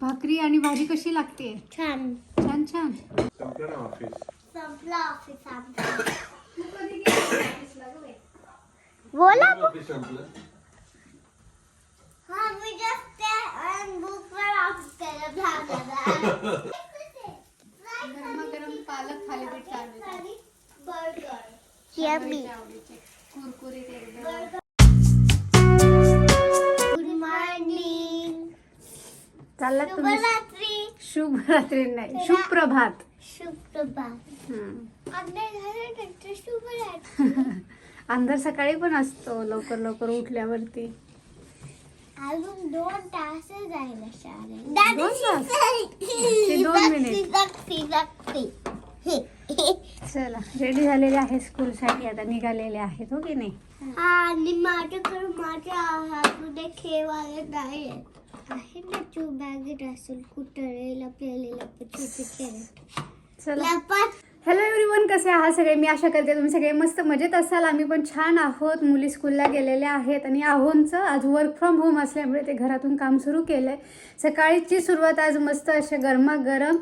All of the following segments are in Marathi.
भाकरी आणि भाजी कशी लागते? छान. छान छान. संपलं ना ऑफ़िस संपला ऑफ़िस आमचं. बोला. ऑफ़िस संपलं? हा मी जस्ट बुक वर ऑफ़ केलं झालं. गरमागरम पालक थालीपीठ चालू बर्गर यम्मी कुरकुरीत एकदम. चालला तुम्ही शुभरात्री. शुभ रात्री नाही सुप्रभात. सुप्रभात हम्म. आपल्या घरात शुभरात्री. अंधार सकाळी पण असतो लवकर लवकर उठल्यावरती. अजून दोन तास जायला शाळेत. दोन तास? ते दोन मिनिट. चला रेडी झालेले आहे स्कूलसाठी आता निघालेले आहेत हो की नाही? आणि माझ्याकडे माझ्या हातमध्ये खेळायला नाही आहेत. आहे ना तू बॅगेत असेल कुठे लपलेले चला. लपत. हॅलो एव्हरीवन कसे आहात सगळे? मी आशा करते तुम्ही सगळे मस्त मजेत असाल. आम्ही पण छान आहोत. मुली स्कूलला गेलेल्या आहेत आणि आहोंचं आज वर्क फ्रॉम होम असल्यामुळे ते घरातून काम सुरू केलं आहे सकाळीची सुरुवात आज मस्त अशा गरमागरम.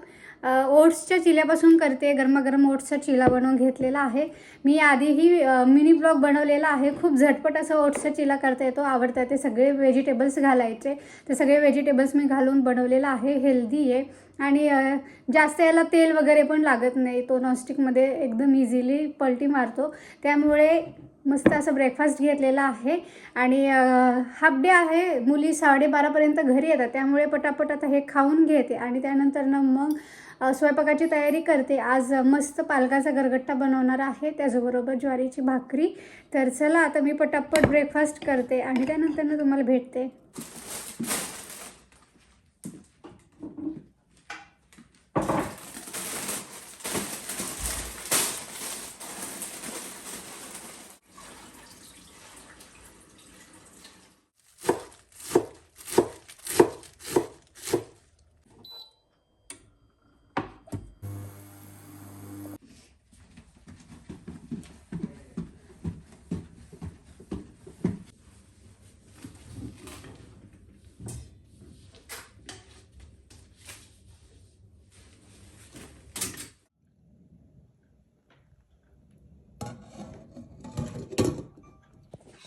ओट्सच्या चिल्यापासून करते. गरमागरम ओट्सचा चिला बनवून घेतलेला आहे. मी आधीही मिनी ब्लॉग बनवलेला आहे. खूप झटपट असं ओट्सचा चिला करता येतो. आवडतात ते सगळे व्हेजिटेबल्स घालायचे. ते सगळे व्हेजिटेबल्स मी घालून बनवलेला आहे. हेल्दी आहे. आणि जास्त याला तेल वगैरे पण लागत नाही. तो नॉनस्टिकमध्ये एकदम इझिली पलटी मारतो. त्यामुळे मस्त असं ब्रेकफास्ट घेतलेला आहे. आणि हाफ डे आहे. मुली साडेबारापर्यंत घरी येतात. त्यामुळे पटापट आता हे खाऊन घेते. आणि त्यानंतर ना मग स्वयंपाकाची तयारी करते. आज मस्त पालकाचा गरगट्टा बनवणार आहे. त्याचबरोबर ज्वारीची भाकरी. तर चला आता मी पटापट ब्रेकफास्ट करते. आणि त्यानंतर ना तुम्हाला भेटते.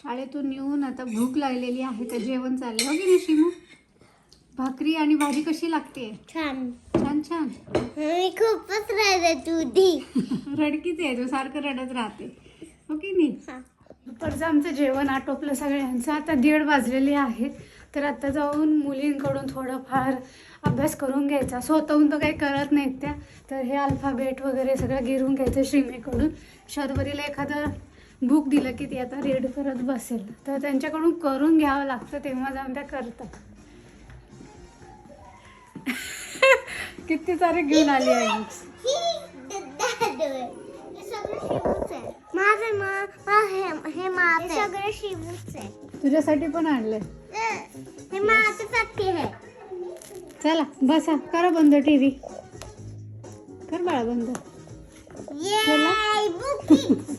शाळेतून येऊन आता भूक लागलेली आहे तर जेवण चालले हो की नाही शिमू भाकरी आणि भाजी कशी लागते? छान. छान छान. मी खूपच राहिलं तुझी रडकीच आहे तू सारखं रडत राहते. हो की नाही? दुपारचं आमचं जेवण आटोपलं सगळ्यांचं. आता दीड वाजलेले आहेत तर आता जाऊन मुलींकडून थोडंफार अभ्यास करून घ्यायचा. स्वतःहून तर काही करत नाहीत त्या. तर हे अल्फाबेट वगैरे सगळं गिरून घ्यायचं श्रीमेकडून. शर्वरीला एखादं बुक दिलं की ती आता रीड करत बसेल. तर त्यांच्याकडून करून घ्यावं लागतं तेव्हा जाऊन त्या करतात. किती सारे घेऊन आली आहे हे हे तुझ्यासाठी पण आणलंय. हे चला बसा करा बंद टीव्ही कर बाळा बंद.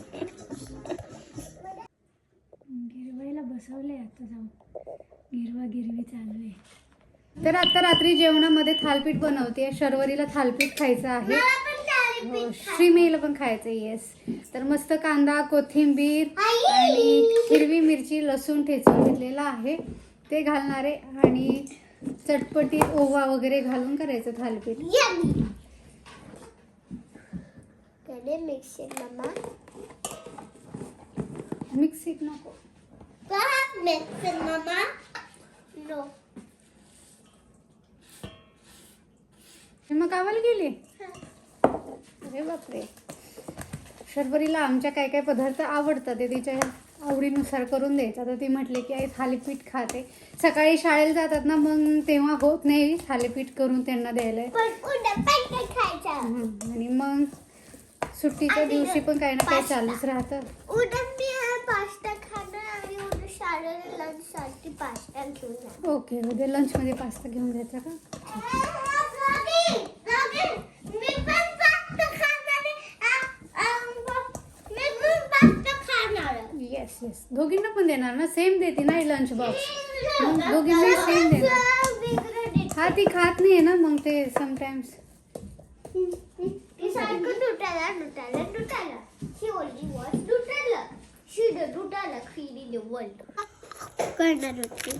गिरवा गिरवी चालू आहे तर आता रात्री जेवणामध्ये थालपीठ बनवते शर्वरीला थालपीठ खायचं आहे. मला पण थालीपीठ हो, श्रीमेला पण खायचं येस तर मस्त कांदा कोथिंबीर! आणि हिरवी मिरची लसूण ठेचून घेतलेला आहे. ते घालणारे आणि चटपटीत ओवा वगैरे घालून करायचं थालपीठ? मिक्सीत नको. Can I No. मग गावाला गेली? अरे बापरे. शर्वरीला आमच्या काय काय पदार्थ आवडतात ते तिच्या आवडीनुसार करून द्यायचं. तर ती म्हटली की आई थालीपीठ खाते. सकाळी शाळेला जातात ना मग तेव्हा होत नाही थालीपीठ करून त्यांना द्यायला. आणि मग सुट्टीच्या दिवशी पण काही ना काही चालूच राहतं. ओके उद्या लंचमध्ये पास्ता घेऊन जायचा का? येस येस दोघींना पण देणार ना? सेम देते ना लंच बॉक्स मग दोघींना सेम देणार. हा ती खात नाही ना मग ते समटाइम्स दे सारखं करणार होती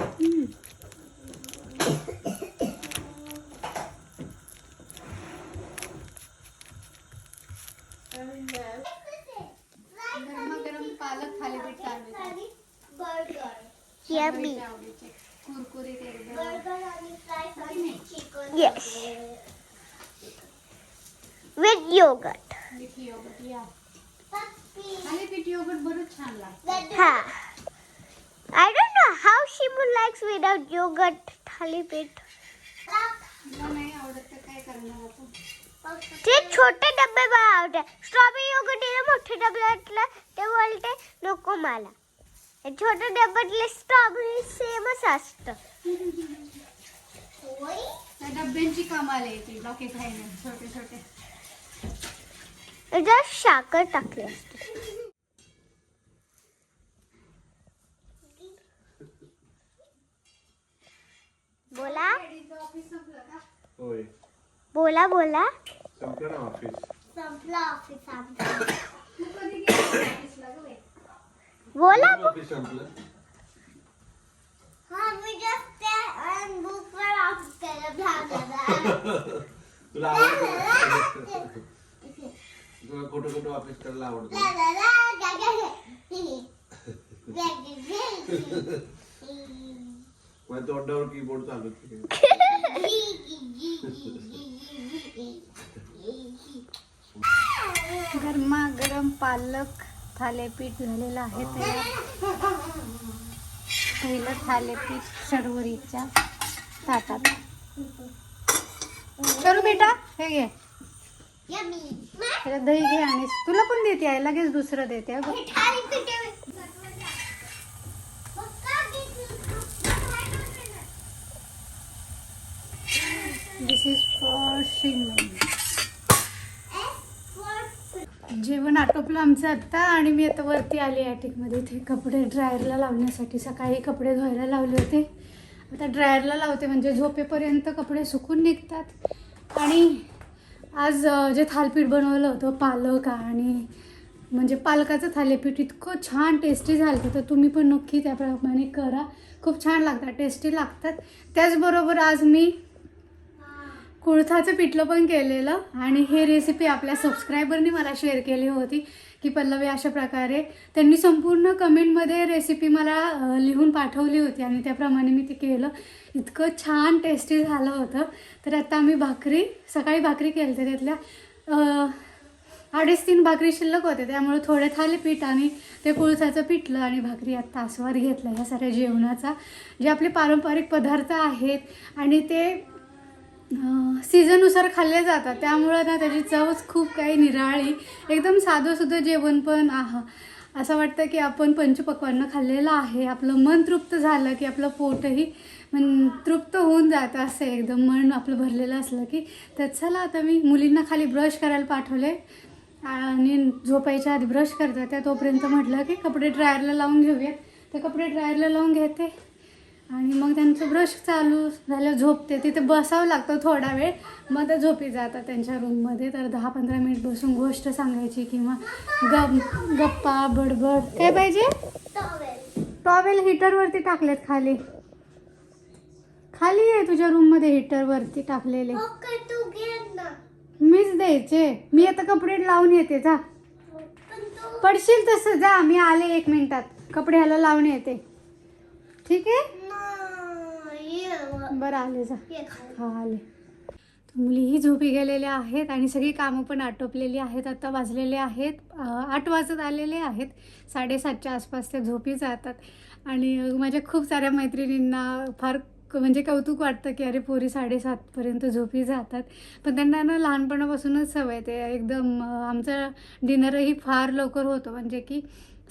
गरमागरम पालक थालीपीठ चालू कुरकुरीत एकदम. विथ या थालीपीठ योगर्ट बरंच छान लागतं Ha. I don't know how Shimu likes without yogurt thalipeeth करणार आपण ते छोटे डब्बे मला आवडते स्ट्रॉबेरी योगर्ट आहे ना मोठे डब्यातलं ते बोलते नको मला. हे छोट्या डब्यातले स्ट्रॉबेरी सेमच असतं. डब्यांची कमाल आहे ती बाकी काही नाही छोटे छोटे त्याच्यात साखर टाकली असते बोला होय. बोला बोला. संपलं ना ऑफिस संपलं ऑफिस आमचं. बोला ऑफिस संपलं? हा मी जस्ट त्या बुक वर ऑफिस केलं झालं तुला आवडतं तुला कुठं कुठं ऑफिस करायला आवडतं? माझ्या तोंडावर कीबोर्ड चालू आहे. गरमागरम पालक थालीपीठ झालेलं आहे तयार. पहिलं थालीपीठ शर्वरीच्या ताटात. करू बेटा हे घे. दही घे आणि तुला पण देते? आहे लगेच दुसरं देते दिस इज फॉर शिमई जेवण आटोपलं आमचं आत्ता आणि मी आता वरती आले ॲटिकमध्ये इथे कपडे ड्रायरला लावण्यासाठी. सकाळी कपडे धुवायला लावले होते. आता ड्रायरला लावते म्हणजे झोपेपर्यंत कपडे सुकून निघतात. आणि आज जे थालपीठ बनवलं होतं पालक आणि म्हणजे पालकाचं थालीपीठ इतकं छान टेस्टी झालं होतं. तर तुम्ही पण नक्की त्याप्रमाणे करा. खूप छान लागतात टेस्टी लागतात. त्याचबरोबर आज मी कुळथाचं पिठलं पण केलेलं आणि हे रेसिपी आपल्या सबस्क्रायबरनी मला शेअर केली होती की पल्लवी अशा प्रकारे त्यांनी संपूर्ण कमेंटमध्ये रेसिपी मला लिहून पाठवली होती आणि त्याप्रमाणे मी ते केलं. इतकं छान टेस्टी झालं होतं. तर आता आम्ही भाकरी सकाळी भाकरी केली होती त्यातल्या अडीच तीन भाकरी शिल्लक होते त्यामुळे थोडे थालीपीठ आणि ते कुळथाचं पिठलं आणि भाकरी आत्ता आस्वाद घेतला ह्या साऱ्या जेवणाचा. जे आपले पारंपरिक पदार्थ आहेत आणि ते सीझननुसार खाल्ले जातात. त्यामुळं ना त्याची चवच खूप काही निराळी एकदम साधंसुधं जेवण पण आहा असं वाटतं की आपण पंचपक्वान्न खाल्लेलं आहे. आपलं मन तृप्त झालं की आपलं पोटही मन तृप्त होऊन जातं असं एकदम मन आपलं भरलेलं असलं की तर चला आता मी मुलींना खाली ब्रश करायला पाठवले. आणि झोपायच्या आधी ब्रश करतात. त्या तोपर्यंत म्हटलं की कपडे ड्रायरला लावून घेऊयात. तर कपडे ड्रायरला लावून घेते. आणि मग त्यांचं ब्रश चालू झालं झोपते. तिथे बसावं लागतं थोडा वेळ. मग ते झोपी जातात त्यांच्या रूममध्ये. तर दहा पंधरा मिनिट बसून गोष्ट सांगायची किंवा गप गप्पा बडबड. काय पाहिजे? टॉवेल. हिटरवरती टाकलेत खाली. खाली आहे तुझ्या रूममध्ये हिटरवरती टाकलेले. मीच द्यायचे. मी आता कपडे लावून येते जा. पडशील तसं जा. मी आले एक मिनिटात. कपडे ह्याला लावून येते. ठीक आहे? बरं आले जा. हा आले. मुलीही झोपी गेलेल्या आहेत आणि सगळी कामं पण आटोपलेली आहेत आता वाजलेले आहेत. आठ वाजत आलेले आहेत. साडेसातच्या आसपास ते झोपी जातात. आणि माझ्या खूप साऱ्या मैत्रिणींना फार म्हणजे कौतुक वाटतं की अरे पोरी साडेसातपर्यंत झोपी जातात. पण त्यांना ना लहानपणापासूनच सवय ते. एकदम आमचं डिनरही फार लवकर होतं. म्हणजे की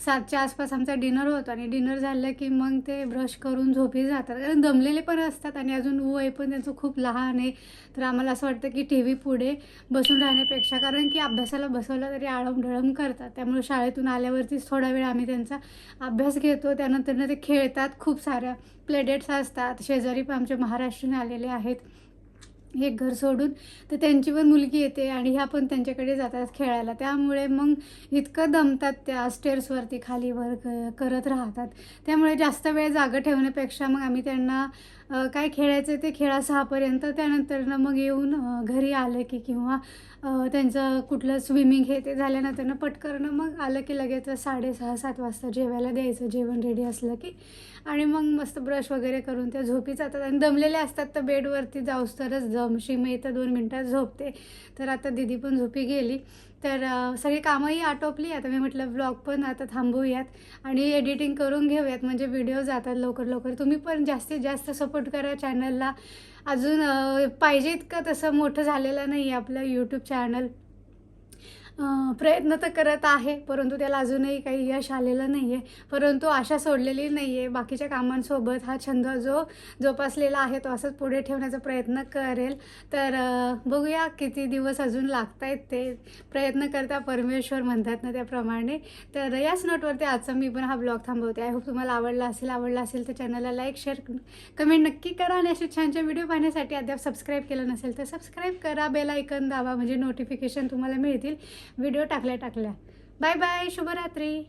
सातच्या आसपास आमचा डिनर होतो आणि डिनर झालं की मग ते ब्रश करून झोपी जातात. कारण दमलेले पण असतात आणि अजून वय पण त्यांचं खूप लहान आहे. तर आम्हाला असं वाटतं की टी व्ही पुढे बसून राहण्यापेक्षा कारण की अभ्यासाला बसवलं तरी आळमढळम करतात. त्यामुळे शाळेतून आल्यावरतीच थोडा वेळ आम्ही त्यांचा अभ्यास घेतो. त्यानंतर ते खेळतात खूप साऱ्या प्लेडेट्स असतात. शेजारी पण आमचे महाराष्ट्रीयन आलेले आहेत. एक घर सोडून तर त्यांची पण मुलगी येते आणि ह्या पण त्यांच्याकडे जातात खेळायला. त्यामुळे मग इतकं दमतात त्या स्टेअर्सवरती खाली वर क- करत राहतात. त्यामुळे जास्त वेळ जागं ठेवण्यापेक्षा मग आम्ही त्यांना काय खेळायचं ते खेळा सहापर्यंत. त्यानंतर मग येऊन घरी आलं की किंवा त्यांचं कुठलं स्विमिंग हे ते झाल्यानंतर ना पटकन मग आलं की लगेच साडेसहा सात वाजता जेवायला द्यायचं जेवण रेडी असलं की. आणि मग मस्त ब्रश वगैरे करून त्या झोपी जातात. आणि दमलेले असतात तर बेडवरती जाऊस तरच जमशी मी तर दोन मिनटात झोपते. तर आता दिदी पण झोपी गेली. तर सगळी कामंही आटोपली. आता मी म्हटलं ब्लॉग पण आता थांबवूयात आणि एडिटिंग करून घेऊयात. म्हणजे व्हिडिओ जातात लवकर लवकर. तुम्ही पण जास्तीत जास्त सपोर्ट करा चॅनलला अजून पाहिजे इतकं तसं मोठं झालेलं नाही आहे आपलं यूट्यूब चॅनल प्रयत्न तर करत आहे परंतु त्याला अजूनही काही यश आलेलं नाही आहे परंतु आशा सोडलेली नाही आहे बाकीच्या कामांसोबत हा छंद जो जोपासलेला आहे तो असंच पुढे ठेवण्याचा प्रयत्न करेल. तर बघूया किती दिवस अजून लागत आहेत ते. प्रयत्न करता परमेश्वर म्हणतात ना त्याप्रमाणे. तर याच नोटवरती आजचा मी पण हा ब्लॉग थांबवते. आय होप तुम्हाला आवडला असेल आवडला असेल तर चॅनलला लाईक शेअर कमेंट नक्की करा. आणि असे छान छान व्हिडिओ पाहण्यासाठी अद्याप सबस्क्राईब केलं नसेल तर सबस्क्राईब करा. बेल ऐकन दाबा म्हणजे नोटिफिकेशन तुम्हाला मिळतील. व्हिडिओ टाकल्या टाकल्या. बाय बाय शुभरात्री.